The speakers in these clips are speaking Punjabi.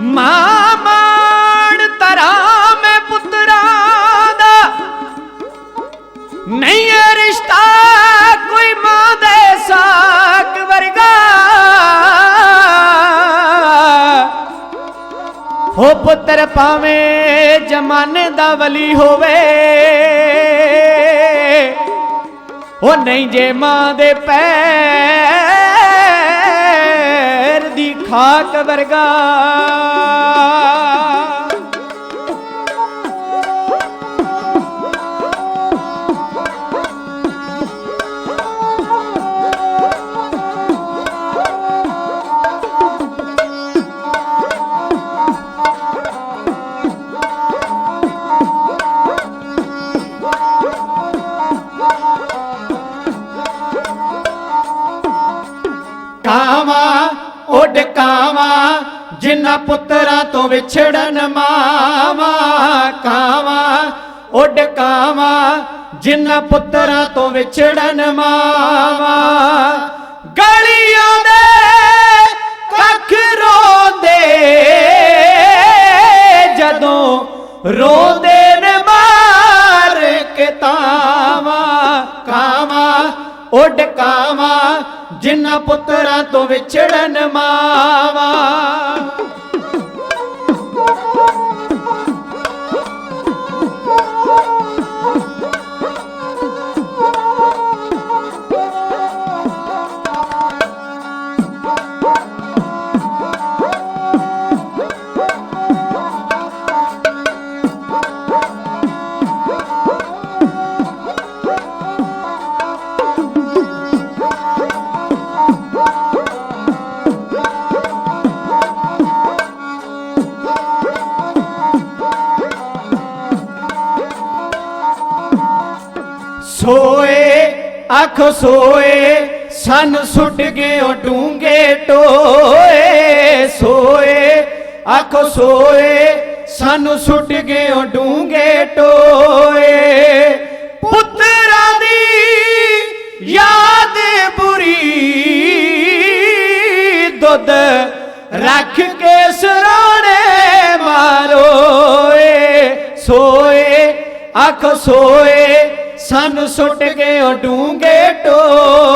ਮਾਂ ਮਾਣ ਤਰਾ ਮੈਂ ਪੁੱਤਰਾ ਦਾ। ਨਹੀਂ ਇਹ ਰਿਸ਼ਤਾ ਕੋਈ ਮਾਂ ਦੇ ਸਾਕ ਵਰਗਾ। ਹੋ ਪੁੱਤਰ ਭਾਵੇਂ ਜਮਾਨੇ ਦਾ ਵਲੀ ਹੋਵੇ। ਉਹ ਨਹੀਂ ਜੇ ਮਾਂ ਦੇ ਪੈ ਖਾਕ ਵਰਗਾ। ਕਾਵਾਂ ਉੱਡ ਕਾਵਾਂ, ਜਿਨ੍ਹਾਂ ਪੁੱਤਰਾਂ ਤੋਂ ਵਿਛੜਨ ਮਾਵਾਂ, ਕਾਵਾਂ। ਉੱਡ ਕਾਵਾਂ, ਜਿਨ੍ਹਾਂ ਪੁੱਤਰਾਂ ਤੋਂ ਵਿਛੜਨ ਮਾਵਾਂ। ਗਲੀਆਂ ਦੇ ਕੱਖ ਰੋਂਦੇ, ਜਦੋਂ ਰੋਂਦੇ ਨੇ ਮਾਰ ਕੇ ਤਾਵਾਂ। ਕਾਵਾਂ, ਉੱਡ ਕਾਵਾਂ ਜਿਨ੍ਹਾਂ ਪੁੱਤਰਾਂ ਤੋਂ ਵਿਛੜਨ ਮਾਵਾ। ਸੋਏ, ਅੱਖ ਸੋਏ, ਸਨ ਸੁੱਟ ਗਏ ਡੂੰਗੇ ਟੋਏ। ਸੋਏ, ਅੱਖ ਸੋਏ, ਸਨ ਸੁੱਟ ਗਏ ਉਹ ਡੂੰਗੇ ਟੋਏ। ਪੁੱਤਰਾਂ ਦੀ ਯਾਦ ਬੁਰੀ, ਦੁੱਧ ਰੱਖ ਕੇ ਸਰਾਣੇ ਮਾਰੋਏ। ਸੋਏ, ਅੱਖ ਸੋਏ ਸਾਨੂੰ ਸੁੱਟ ਗਏ ਉਹ ਡੂੰਗੇ ਟੋਏ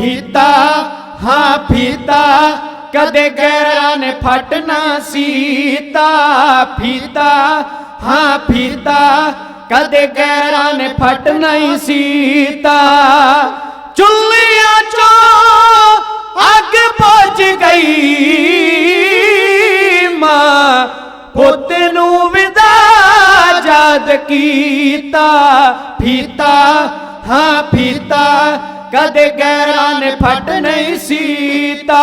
ਫੀਤਾ ਹਾਂ ਫੀਤਾ, ਕਦੇ ਗੈਰਾਂ ਨੇ ਫਟਣਾ ਸੀਤਾ। ਫੀਤਾ, ਹਾਂ ਫੀਤਾ, ਕਦੇ ਗੈਰਾਂ ਨੇ ਫਟਣਾ ਹੀ ਸੀਤਾ। ਚੁੱਲ੍ਹਿਆਂ ਚੋਂ ਅੱਗ ਬੁਝ ਗਈ। ਮਾਂ ਪੁੱਤ ਨੂੰ ਵਿਦਾ ਯਾਦ ਕੀਤਾ। ਫੀਤਾ, ਹਾਂ ਫੀਤਾ ਕਦੇ ਗੈਰਾਂ ਨੇ ਫਟ ਨਹੀਂ ਸੀਤਾ।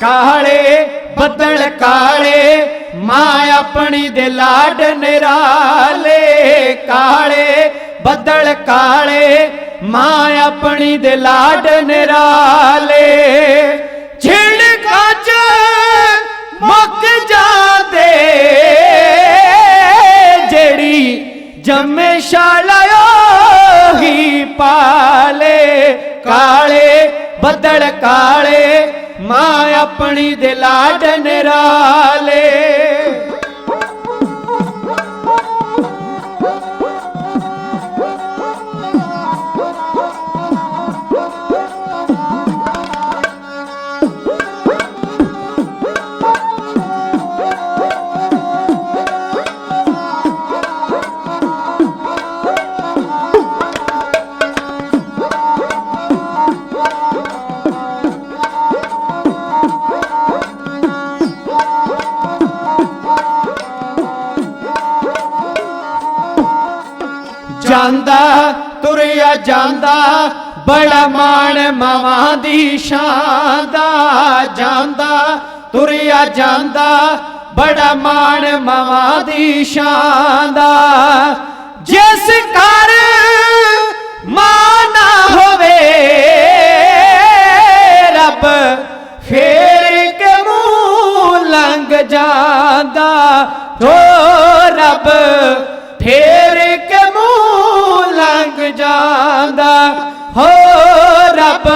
ਕਾਲੇ ਬੱਦਲ ਕਾਲੇ, ਮਾਂ ਆਪਣੀ ਦੇ ਲਾਡ ਨਿਰਾਲੇ ਕਾਲੇ, ਬੱਦਲ ਕਾਲੇ, ਮਾਂ ਆਪਣੀ ਦੇ ਲਾਡ ਨਿਰਾਲੇ। ਛਿੜਕਾਂ ਚ ਮੁੱਕ ਜਾਂਦੇ, ਜਿਹੜੀ ਜੰਮੇ ਸ਼ਾਲਾਇਓ ਹੀ ਪਾਲੇ। ਕਾਲੇ, ਬੱਦਲ ਕਾਲੇ ਮਾਂ ਆਪਣੀ ਦੇ ਲਾਡ ਨਿਰਾਲੇ ਜਾਂਦਾ, ਤੁਰਿਆ ਜਾਂਦਾ, ਬੜਾ ਮਾਣ ਮਾਵਾਂ ਦੀ ਸ਼ਾਨ ਦਾ ਜਾਂਦਾ, ਤੁਰਿਆ ਜਾਂਦਾ, ਬੜਾ ਮਾਣ ਮਾਵਾਂ ਦੀ ਸ਼ਾਨ ਦਾ। ਜਿਸ ਘਰ ਮਾਂ ਨਾ ਹੋਵੇ, ਰੱਬ ਫੇਰ ਕੇ ਮੂੰਹ ਲੰਘ ਜਾਂਦਾ। ਓ ਰੱਬ, ਫੇਰ ਹੋ ਰੱਬ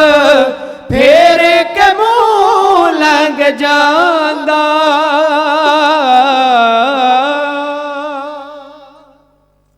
ਫੇਰ ਕੇ ਮੂੰਹ ਲੰਘ ਜਾ